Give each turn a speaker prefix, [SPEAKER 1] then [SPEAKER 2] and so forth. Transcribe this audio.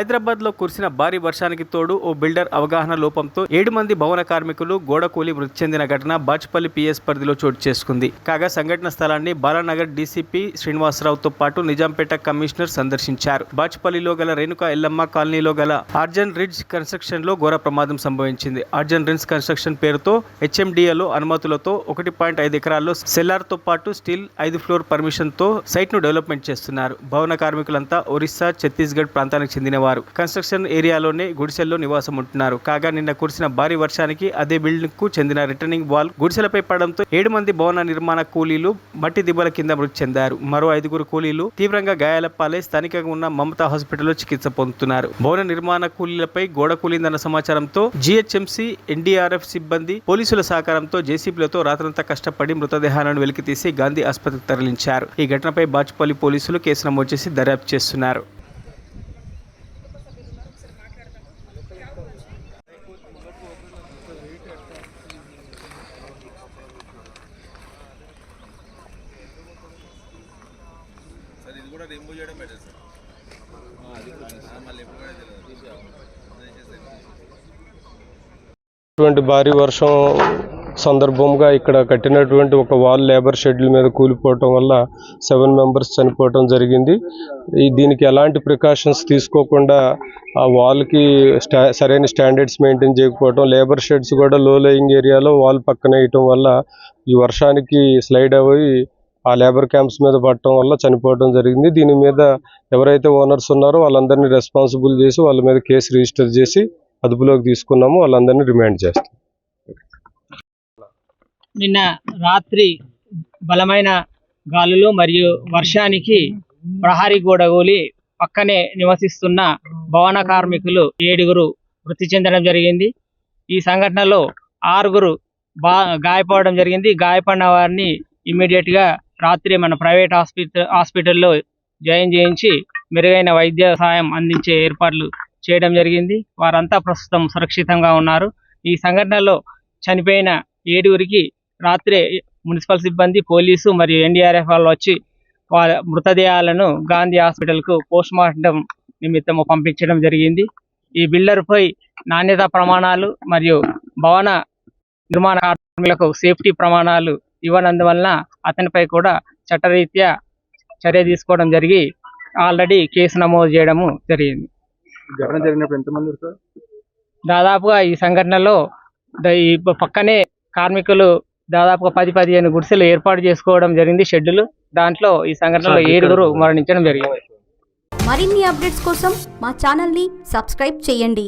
[SPEAKER 1] హైదరాబాద్లో కురిసిన భారీ వర్షానికి తోడు ఓ బిల్డర్ అవగాహన లోపంతో ఏడు మంది భవన కార్మికులు గోడ కూలి మృతి చెందిన ఘటన బాచ్పల్లి పిఎస్ పరిధిలో చోటు చేసుకుంది. కాగా సంఘటన స్థలాన్ని బాలానగర్ డీసీపీ శ్రీనివాసరావుతో పాటు నిజాంపేట కమిషనర్ సందర్శించారు. బాచ్పల్లిలో గల రేణుక ఎల్లమ్మ కాలనీలో గల ఆర్జన్ రిడ్జ్ కన్స్ట్రక్షన్లో ఘోర ప్రమాదం సంభవించింది. ఆర్జన్ రిడ్జ్ కన్స్ట్రక్షన్ పేరుతో హెచ్ఎండిఏలో అనుమతులతో ఒకటి పాయింట్ ఐదు ఎకరాల్లో సెల్లార్తో పాటు స్టీల్ ఐదు ఫ్లోర్ పర్మిషన్తో సైట్ను డెవలప్మెంట్ చేస్తున్నారు. భవన కార్మికులంతా ఒరిస్సా ఛత్తీస్గఢ్ ప్రాంతానికి చెందినవారు కన్స్ట్రక్షన్ ఏరియాలోనే గుడిసెల్లో నివాసం ఉంటున్నారు. కాగా నిన్న కురిసిన భారీ వర్షానికి అదే బిల్డింగ్కు చెందిన రిటర్నింగ్ వాల్ గుడిసెలపై పడడంతో ఏడు మంది భవన నిర్మాణ కూలీలు మట్టి దిబ్బల కింద మృతి చెందారు. మరో ఐదుగురు కూలీలు తీవ్రంగా గాయాల పాలై స్థానికంగా ఉన్న మమతా హాస్పిటల్లో చికిత్స పొందుతున్నారు. భవన నిర్మాణ కూలీలపై గోడ కూలిందన్న సమాచారంతో జీహెచ్ఎంసీ ఎన్డీఆర్ఎఫ్ సిబ్బంది పోలీసుల సహకారంతో జేసీబీలతో రాత్రంతా కష్టపడి మృతదేహాలను వెలికితీసి గాంధీ ఆసుపత్రికి తరలించారు. ఈ ఘటనపై బాచుపల్లి పోలీసులు కేసు నమోదు చేసి దర్యాప్తు చేస్తున్నారు.
[SPEAKER 2] కూడా రిమూవ్ చేయడం బెటర్ సార్.
[SPEAKER 3] అటువంటి భారీ వర్షం సందర్భంగా ఇక్కడ కట్టినటువంటి ఒక వాల్ లేబర్ షెడ్యూల్ మీద కూలిపోవటం వల్ల సెవెన్ మెంబర్స్ చనిపోవటం జరిగింది. ఈ దీనికి ఎలాంటి ప్రికాషన్స్ తీసుకోకుండా ఆ వాల్కి స్టా సరైన స్టాండర్డ్స్ మెయింటైన్ చేయకపోవటం లేబర్ షెడ్స్ కూడా లో లయింగ్ ఏరియాలో వాల్ పక్కన వేయటం వల్ల ఈ వర్షానికి స్లైడ్ అయ్యి ఆ లేబర్ క్యాంప్స్ మీద పడటం వల్ల చనిపోవడం జరిగింది. దీని మీద ఎవరైతే ఓనర్స్ ఉన్నారో వాళ్ళందరినీ రెస్పాన్సిబుల్ చేసి వాళ్ళ మీద కేసు రిజిస్టర్ చేసి అదుపులోకి తీసుకున్నాము. వాళ్ళందరినీ రిమాండ్ చేస్తాం.
[SPEAKER 4] నిన్న రాత్రి బలమైన గాలులు మరియు వర్షానికి ప్రహరీ గోడ పక్కనే నివసిస్తున్న భవన కార్మికులు ఏడుగురు మృతి చెందడం జరిగింది. ఈ సంఘటనలో ఆరుగురు బా గాయపడడం జరిగింది. గాయపడిన వారిని ఇమ్మీడియట్గా రాత్రి మన ప్రైవేట్ హాస్పిటల్ హాస్పిటల్లో జాయిన్ చేయించి మెరుగైన వైద్య సహాయం అందించే ఏర్పాట్లు చేయడం జరిగింది. వారంతా ప్రస్తుతం సురక్షితంగా ఉన్నారు. ఈ సంఘటనలో చనిపోయిన ఏడుగురికి రాత్రే మున్సిపల్ సిబ్బంది పోలీసు మరియు ఎన్డీఆర్ఎఫ్ వాళ్ళు వచ్చి వారి మృతదేహాలను గాంధీ హాస్పిటల్కు పోస్ట్మార్టం పోస్ట్ మార్టం నిమిత్తం పంపించడం జరిగింది. ఈ బిల్డర్పై నాణ్యత ప్రమాణాలు మరియు భవన నిర్మాణ కార్మికులకు సేఫ్టీ ప్రమాణాలు ఇవ్వనందువలన అతనిపై కూడా చట్టరీత్యా చర్య తీసుకోవడం జరిగి ఆల్రెడీ కేసు నమోదు చేయడము జరిగింది. దాదాపుగా ఈ సంఘటనలో ఈ పక్కనే కార్మికులు దాదాపుగా పది పదిహేను గుడిసెలు ఏర్పాటు చేసుకోవడం జరిగింది షెడ్యూల్. దాంట్లో ఈ సంఘటనలో ఏడుగురు మరణించడం జరిగింది.
[SPEAKER 5] మరిన్ని అప్డేట్స్ కోసం మా ఛానల్ని సబ్స్క్రైబ్ చేయండి.